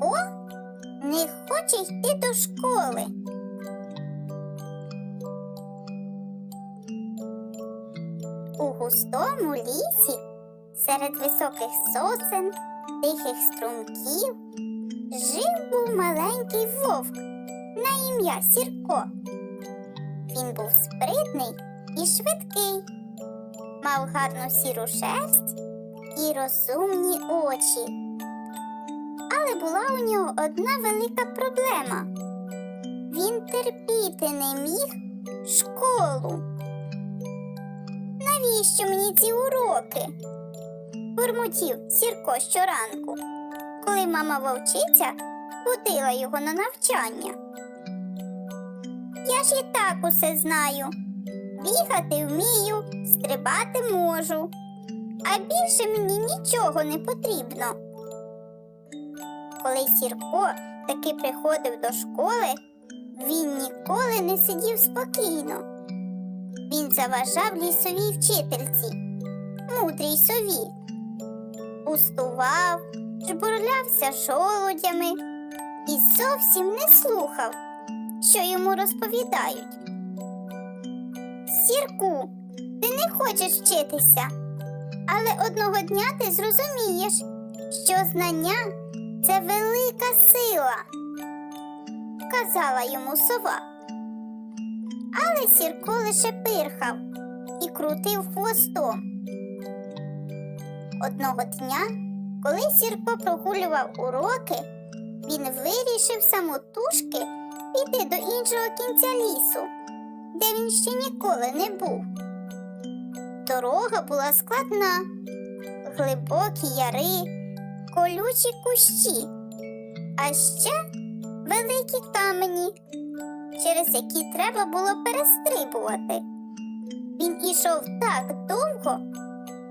Сірко не хоче йти до школи. У густому лісі серед високих сосен, тихих струмків жив був маленький вовк на ім'я Сірко. Він був спритний і швидкий, мав гарну сіру шерсть і розумні очі. Але була у нього одна велика проблема. Він терпіти не міг школу. Навіщо мені ці уроки? бурмотів Сірко щоранку, коли мама вовчиця будила його на навчання. Я ж і так усе знаю. Бігати вмію, стрибати можу, а більше мені нічого не потрібно. Коли Сірко таки приходив до школи, він ніколи не сидів спокійно. Він заважав лісовій вчительці, мудрій сові, пустував, жбурлявся жолудями і зовсім не слухав, що йому розповідають. Сірку, ти не хочеш вчитися, але одного дня ти зрозумієш, що знання це велика сила, казала йому сова. Але Сірко лише пирхав і крутив хвостом. Одного дня, коли Сірко прогулював уроки, він вирішив самотужки піти до іншого кінця лісу, де він ще ніколи не був. Дорога була складна, глибокі яри, колючі кущі, а ще великі камені, через які треба було перестрибувати. Він ішов так довго,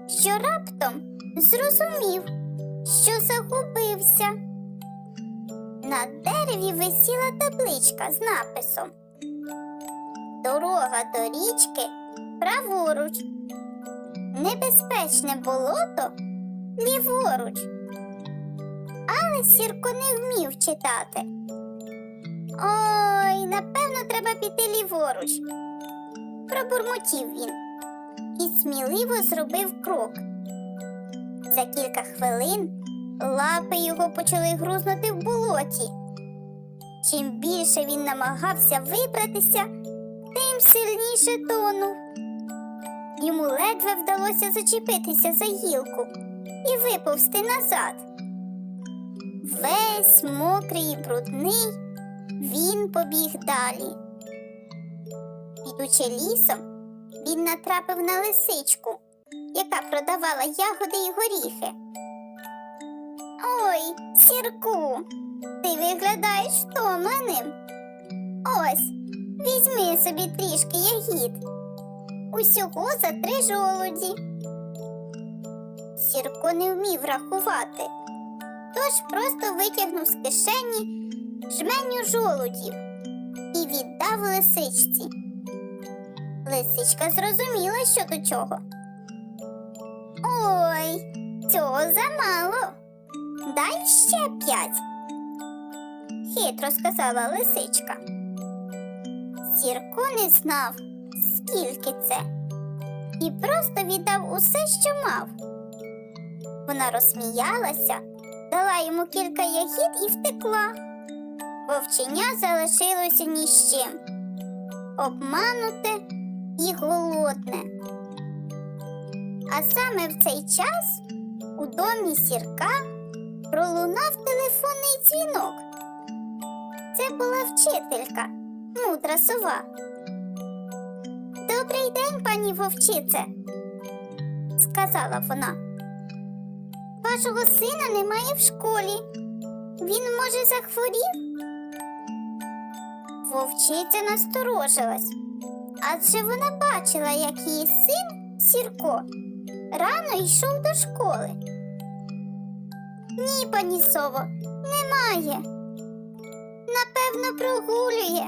що раптом зрозумів, що загубився. На дереві висіла табличка з написом Дорога до річки праворуч. Небезпечне болото ліворуч. Але Сірко не вмів читати. Ой, напевно, треба піти ліворуч. Пробурмотів він і сміливо зробив крок. За кілька хвилин лапи його почали грузнути в болоті. Чим більше він намагався вибратися, тим сильніше тонув. Йому ледве вдалося зачепитися за гілку і виповзти назад. Весь мокрий і брудний, він побіг далі. Ідучи лісом, він натрапив на лисичку, яка продавала ягоди і горіхи. Ой, сірку, ти виглядаєш втомленим. Ось, візьми собі трішки ягід. Усього за три жолуді. Сірко не вмів рахувати, тож просто витягнув з кишені жменю жолудів і віддав лисичці. Лисичка зрозуміла, що до чого. Ой, цього замало. Дай ще п'ять. Хитро сказала лисичка. Сірко не знав, скільки це, і просто віддав усе, що мав. Вона розсміялася, дала йому кілька ягід і втекла. Вовченя залишилося ні з чим, обмануте і голодне. А саме в цей час у домі сірка пролунав телефонний дзвінок. Це була вчителька, мудра сова. Добрий день, пані вовчице, сказала вона. Вашого сина немає в школі. Він, може, захворів? Вовчиця насторожилась, адже вона бачила, як її син Сірко рано йшов до школи. Ні, пані сово, немає. Напевно, прогулює.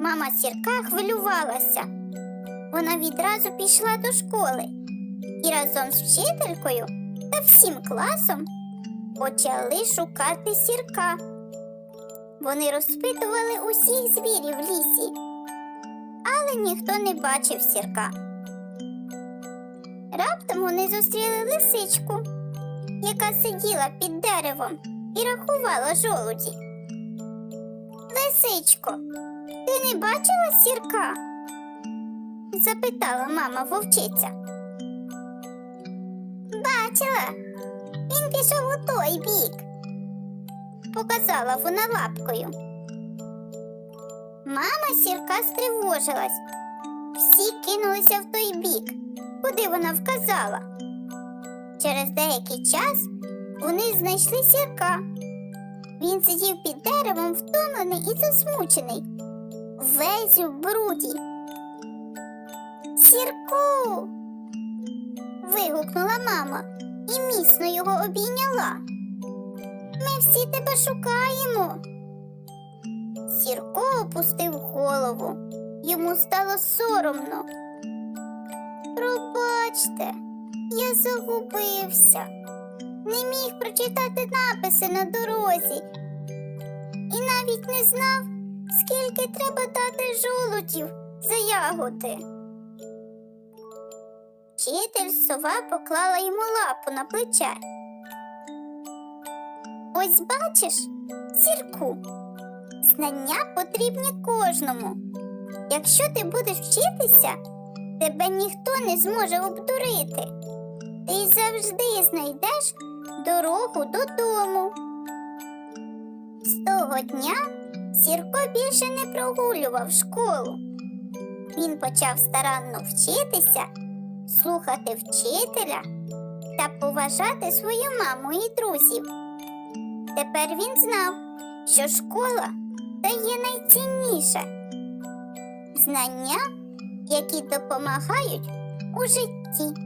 Мама сірка хвилювалася. Вона відразу пішла до школи і разом з вчителькою та всім класом почали шукати сірка. Вони розпитували усіх звірів в лісі, але ніхто не бачив сірка. Раптом вони зустріли лисичку, яка сиділа під деревом і рахувала жолуді. Лисичко, ти не бачила сірка? запитала мама вовчиця. Бачила, він пішов у той бік, показала вона лапкою. Мама сірка стривожилась. Всі кинулися в той бік, куди вона вказала. Через деякий час вони знайшли сірка. Він сидів під деревом, втомлений і засмучений, весь у бруді. Сірку. вигукнула мама і міцно його обійняла. Ми всі тебе шукаємо. Сірко опустив голову. Йому стало соромно. Пробачте, я загубився, не міг прочитати написи на дорозі і навіть не знав, скільки треба дати жолудів за ягоди. Вчитель сова поклала йому лапу на плече. Ось бачиш, сірку, знання потрібні кожному. Якщо ти будеш вчитися, тебе ніхто не зможе обдурити. Ти завжди знайдеш дорогу додому. З того дня Сірко більше не прогулював школу. Він почав старанно вчитися, слухати вчителя та поважати свою маму і друзів. Тепер він знав, що школа дає найцінніше знання, які допомагають у житті.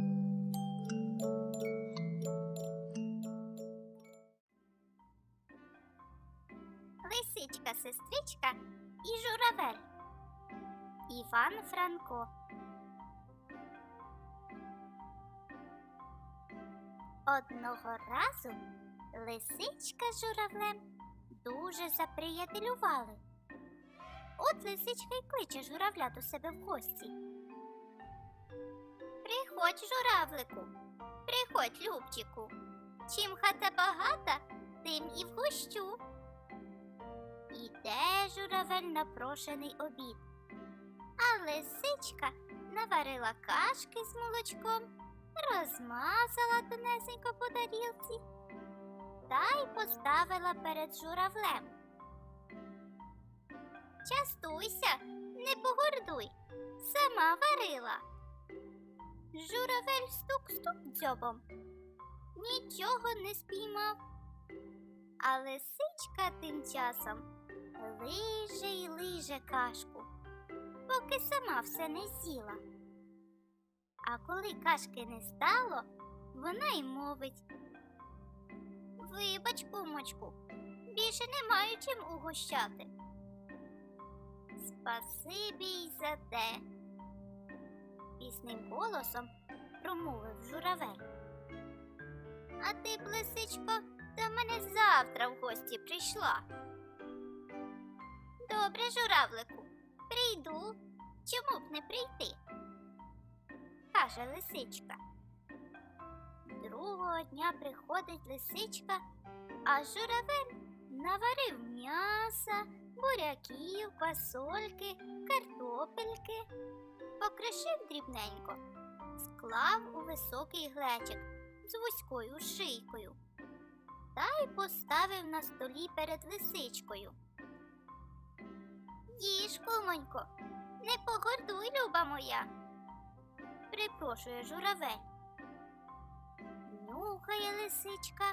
Лисичка, сестричка і журавель. Іван Франко. Одного разу лисичка з журавлем дуже заприятелювали. От лисичка й кличе журавля до себе в гості. Приходь, журавлику, приходь, Любчику. Чим хата багата, тим і вгощу. Іде журавель на прошений обід, а лисичка наварила кашки з молочком, розмазала тонесенько по тарілці та й поставила перед журавлем. Частуйся, не погордуй, сама варила. Журавель стук-стук дзьобом. Нічого не спіймав. А лисичка тим часом лиже й лиже кашку, поки сама все не з'їла. А коли кашки не стало, вона й мовить. Вибач, кумочку, більше не маю чим угощати. Спасибі й за те. Пісним голосом промовив журавель. А ти б, лисичко, до мене завтра в гості прийшла. Добре, журавлику, прийду. Чому б не прийти? Каже лисичка. Другого дня приходить лисичка, а журавель наварив м'яса, буряків, фасольки, картопельки, покришив дрібненько, склав у високий глечик з вузькою шийкою та й поставив на столі перед лисичкою. Їж, кумонько, не погордуй, люба моя, припрошує журавель. Нюхає лисичка,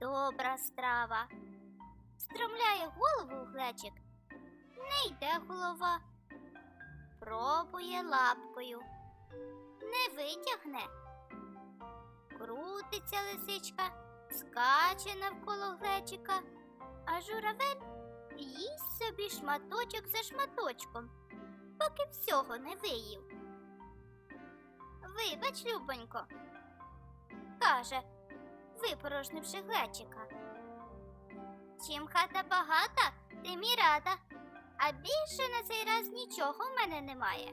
добра страва. Стромляє голову у глечик, не йде голова. Пробує лапкою, не витягне. Крутиться лисичка, скаче навколо глечика, а журавель їсть собі шматочок за шматочком, поки всього не виїв. Вибач, Любонько, каже, випорожнивши глечика. Чим хата багата, тим і рада, а більше на цей раз нічого в мене немає.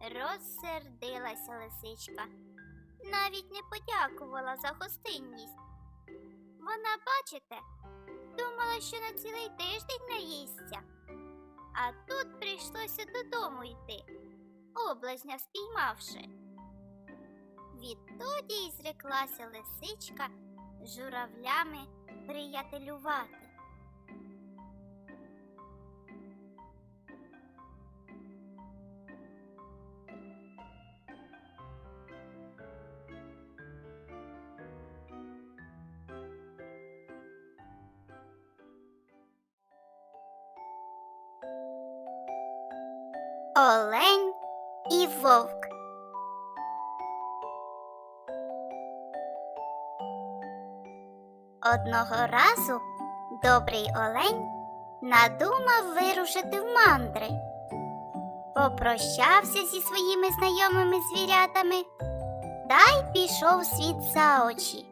Розсердилася лисичка, навіть не подякувала за гостинність. Вона, бачите, думала, що на цілий тиждень наїсться. А тут прийшлося додому йти, облазня спіймавши. Відтоді й зреклася лисичка з журавлями приятелювати. Олень і вовк. Одного разу добрий олень надумав вирушити в мандри. Попрощався зі своїми знайомими звірятами та й пішов світ за очі.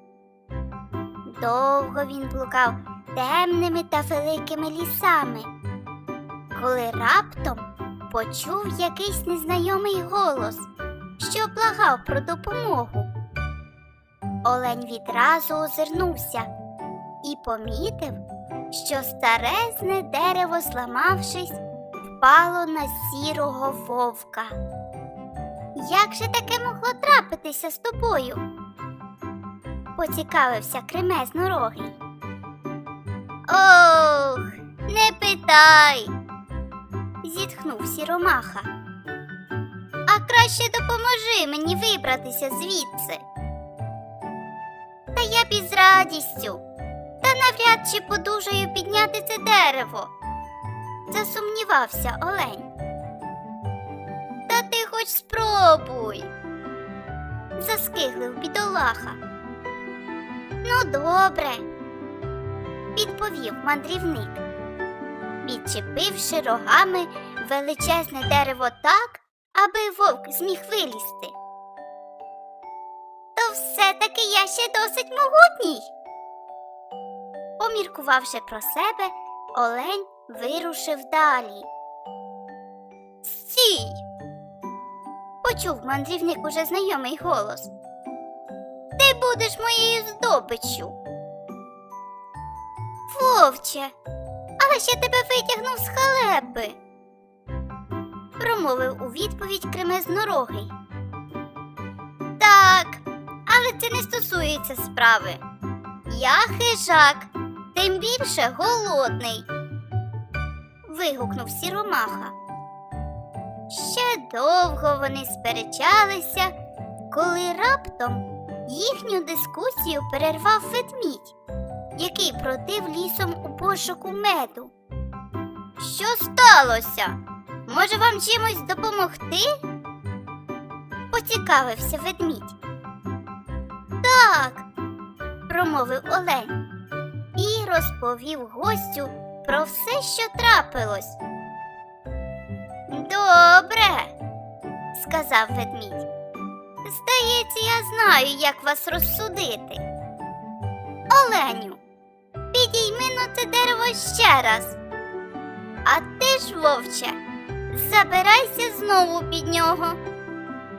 Довго він блукав темними та великими лісами, коли раптом почув якийсь незнайомий голос, що благав про допомогу. Олень відразу озирнувся і помітив, що старезне дерево, зламавшись, впало на сірого вовка. Як же таке могло трапитися з тобою? поцікавився кремезнорогий. Ох, не питай, зітхнув сіромаха. А краще допоможи мені вибратися звідси. Та я б із радістю, та навряд чи подужаю підняти це дерево. Засумнівався Олень. Та ти хоч спробуй. Заскиглив бідолаха. Ну, добре, відповів мандрівник, відчепивши рогами величезне дерево так, аби вовк зміг вилізти. То все-таки я ще досить могутній. Поміркувавши про себе, Олень вирушив далі. Стій! Почув мандрівник уже знайомий голос. Ти будеш моєю здобиччю. Вовче, я тебе витягнув з халепи, промовив у відповідь кремезнорогий. Так, але це не стосується справи. Я хижак, тим більше голодний. вигукнув сіромаха. Ще довго вони сперечалися, коли раптом їхню дискусію перервав ведмідь, який бродив лісом у пошуку меду. Що сталося? Може вам чимось допомогти? поцікавився ведмідь. Так, промовив Олень і розповів гостю про все, що трапилось. Добре, сказав ведмідь. Здається, я знаю, як вас розсудити. Оленю, підійми на це дерево ще раз. А ти ж, вовче, забирайся знову під нього.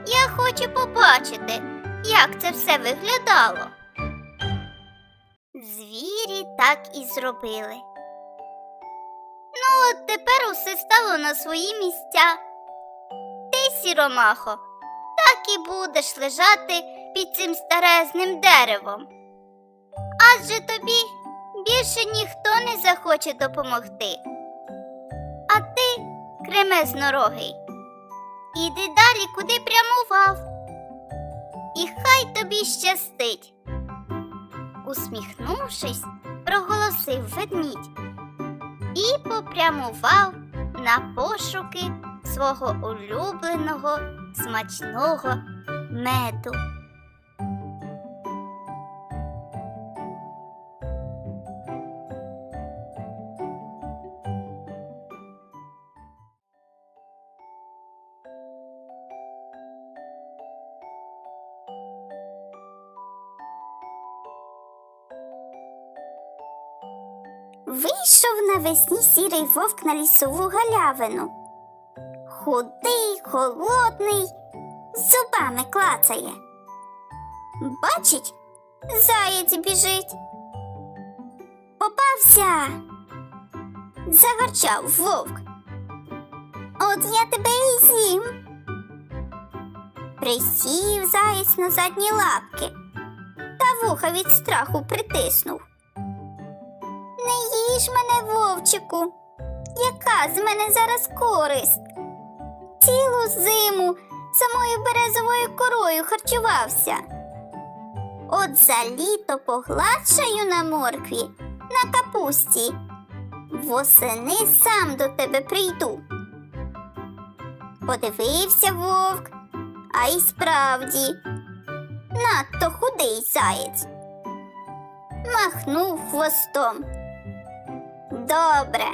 Я хочу побачити, як це все виглядало. Звірі так і зробили. Ну, от тепер усе стало на свої місця. Ти, сіромахо, так і будеш лежати під цим старезним деревом. Адже тобі більше ніхто не захоче допомогти. А ти, кремезнорогий, іди далі, куди прямував. І хай тобі щастить. Усміхнувшись, проголосив ведмідь і попрямував на пошуки свого улюбленого смачного меду. Навесні сірий вовк на лісову галявину. Худий, холодний, зубами клацає. Бачить, заєць біжить. Попався. Загарчав вовк. От я тебе і з'їм. Присів заєць на задні лапки та вуха від страху притиснув. Не їж мене, вовчику, яка з мене зараз користь? Цілу зиму самою березовою корою харчувався. От за літо погладшаю на моркві, на капусті. Восени сам до тебе прийду. Подивився вовк, а й справді надто худий заєць. Махнув хвостом. Добре,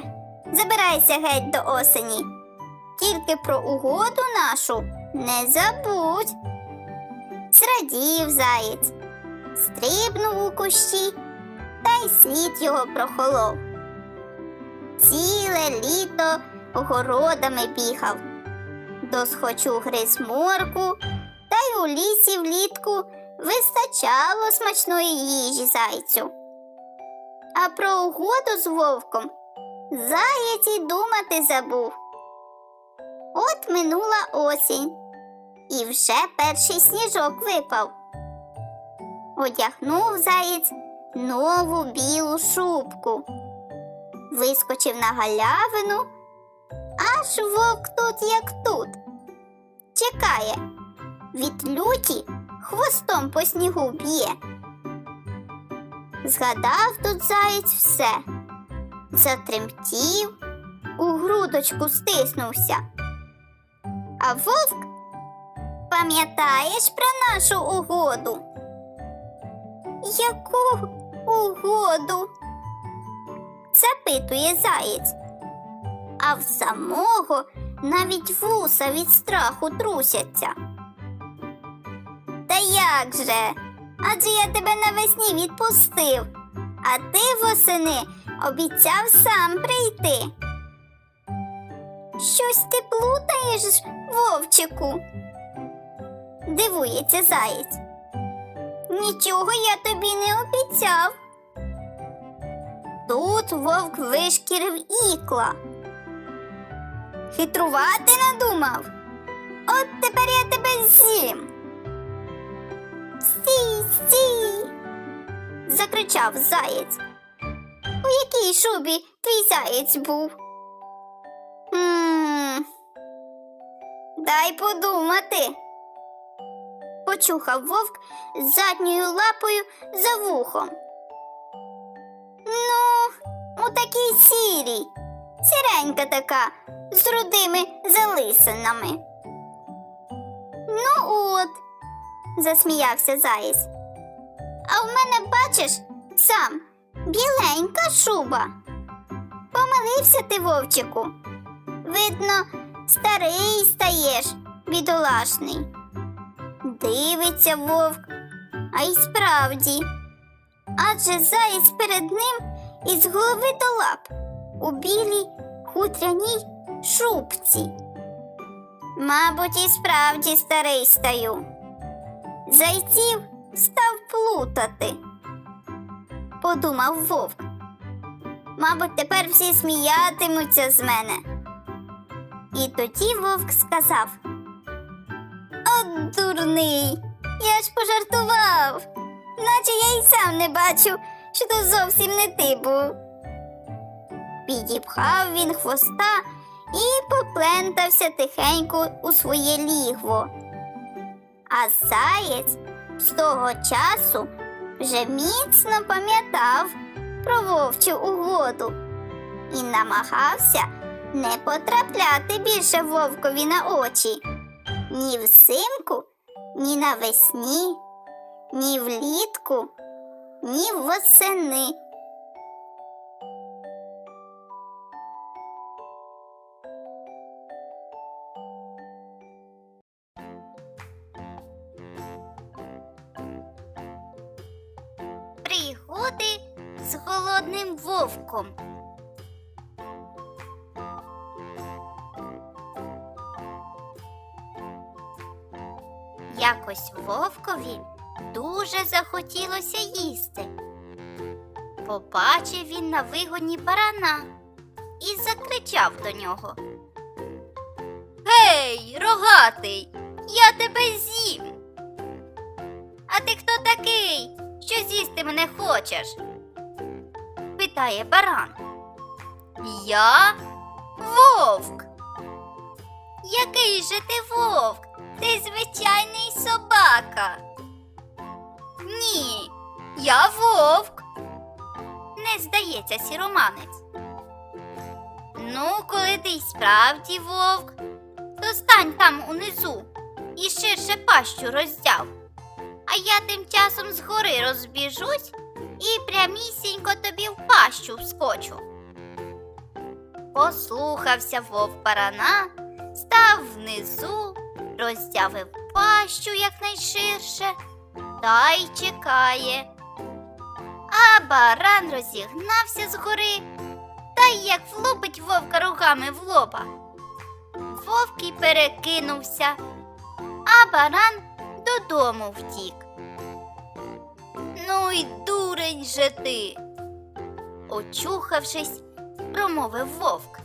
забирайся геть до осені. Тільки про угоду нашу не забудь. Зрадів заєць, стрибнув у кущі, та й слід його прохолов. Ціле літо городами бігав, досхочу гриз морку, та й у лісі влітку вистачало смачної їжі зайцю. А про угоду з вовком заєць і думати забув. От минула осінь, і вже перший сніжок випав. Одягнув заєць нову білу шубку, вискочив на галявину, аж вовк тут, як тут. Чекає, від люті хвостом по снігу б'є. Згадав тут заєць все, затремтів, у грудочку стиснувся. А вовк, пам'ятаєш про нашу угоду? Яку угоду? запитує заєць. А в самого навіть вуса від страху трусяться. Та як же? Адже я тебе навесні відпустив, а ти восени обіцяв сам прийти. Щось ти плутаєш, вовчику? Дивується заєць. Нічого я тобі не обіцяв. Тут вовк вишкірив ікла. Хитрувати надумав. От тепер я тебе з'їм. Стій, стій. закричав заєць. У якій шубі твій заєць був? м Дай подумати. Почухав вовк задньою лапою за вухом. Ну, у такій сірій, сіренька така, з рудими залисинами. Ну от, засміявся заєць. А в мене, бачиш, сам біленька шуба. Помилився ти, вовчику. Видно, старий стаєш, бідолашний. Дивиться вовк, а й справді. Адже заєць перед ним із голови до лап у білій хутряній шубці. Мабуть, і справді старий стаю. Зайців став плутати, подумав вовк. Мабуть, тепер всі сміятимуться з мене. І тоді вовк сказав: От дурний, я ж пожартував, наче я й сам не бачив, що то зовсім не ти був. Підіпхав він хвоста і поплентався тихенько у своє лігво. А заєць з того часу вже міцно пам'ятав про вовчу угоду і намагався не потрапляти більше вовкові на очі ні взимку, ні навесні, ні влітку, ні восени. З голодним вовком. Якось вовкові дуже захотілося їсти. Побачив він на вигоні барана і закричав до нього. Гей, рогатий, я тебе з'їм. А ти хто такий, що з'їсти мене хочеш? Питає баран. Я вовк. Який же ти вовк? Ти звичайний собака. Ні, я вовк. Не здається сіроманець. Ну, коли ти й справді вовк, то стань там унизу і ширше пащу роздяв. А я тим часом згори розбіжусь і прямісінько тобі в пащу вскочу. Послухався вовк барана, став внизу, роздявив пащу якнайширше та й чекає. А баран розігнався згори та й як влупить вовка рогами в лоба. Вовк і перекинувся, а баран додому втік. Ну й дурень же ти. Очухавшись, промовив вовк.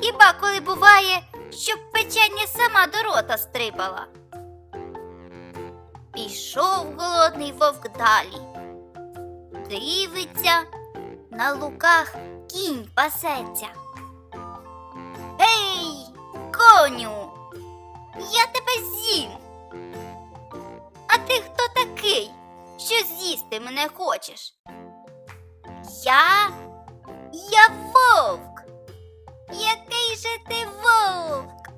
Хіба коли буває, щоб печення сама до рота стрибала? Пішов голодний вовк далі. Дивиться, на луках кінь пасеться. Гей, коню, я тебе з'їм. А ти хто такий, що з'їсти мене хочеш? Я? Я вовк. Який же ти вовк?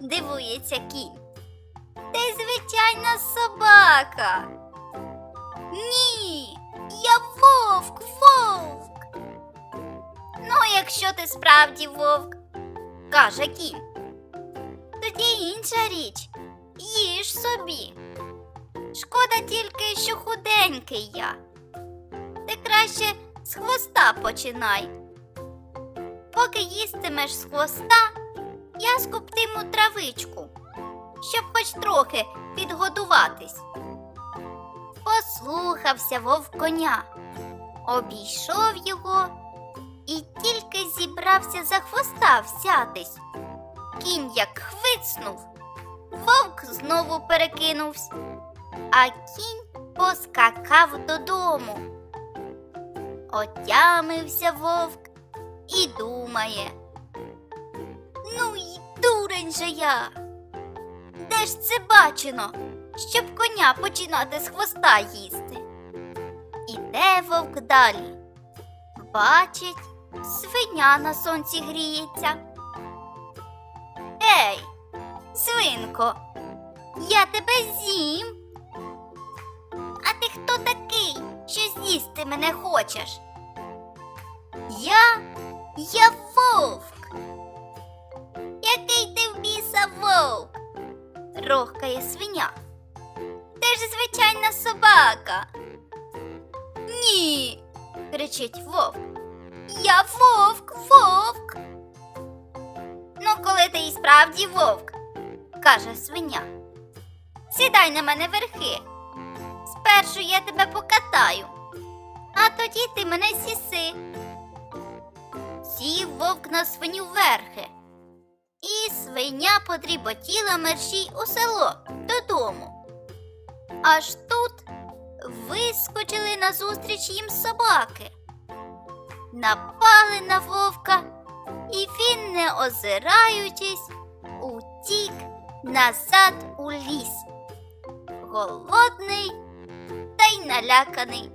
дивується кінь. Ти звичайна собака. Ні, я вовк, вовк. Ну, якщо ти справді вовк, каже кінь. Тоді інша річ. Їж собі. Шкода тільки, що худенький я. Ти краще з хвоста починай. Поки їстимеш з хвоста, я скуптиму травичку, щоб хоч трохи підгодуватись. Послухався вовк коня, обійшов його і тільки зібрався за хвоста взятись. Кінь як хвицнув, вовк знову перекинувся, а кінь поскакав додому. Отямився вовк і думає. Ну й дурень же я. Де ж це бачено, щоб коня починати з хвоста їсти? Іде вовк далі. Бачить, свиня на сонці гріється. Ей, свинко, я тебе з'їм. А ти хто такий, що з'їсти мене хочеш? Я, я вовк. Який ти в біса вовк? рохкає свиня. Ти ж звичайна собака. Ні, кричить вовк. Я вовк, вовк. Ну, коли ти і справді вовк, каже свиня. Сідай на мене верхи. Спершу я тебе покатаю, а тоді ти мене сіси. Сів вовк на свиню верхи, і свиня подріботіла мерщій у село додому. Аж тут вискочили назустріч їм собаки. Напали на вовка, і він, не озираючись, утік назад у ліс. Голодний та й наляканий